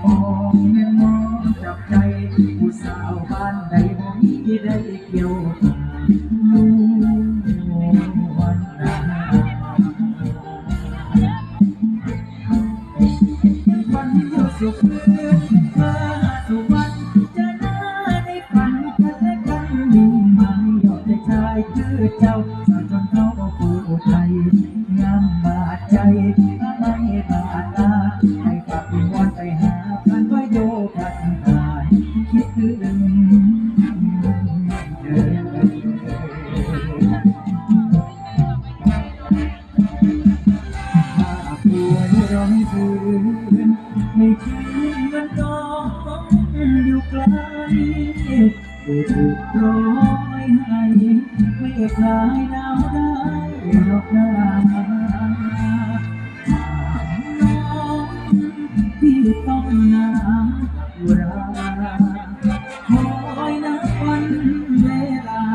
ทองแม่มองจับใจ ผู้สาวบ้านใดบ่มีได้เกี่ยวนวลนาฝันอยู่สุขคืนมาสุวรรณเจะน้าในฝันจะได้กันอยู่ไหมยอดชายคือเจ้าสาวจนเขาผู้ไทยงามบาดใจ ไม่คิดมันน้องอยู่กลก็ถูกร้อยให้ไม่คายหนาวได้หรอกนะน้องที่ต้องหนาวร้า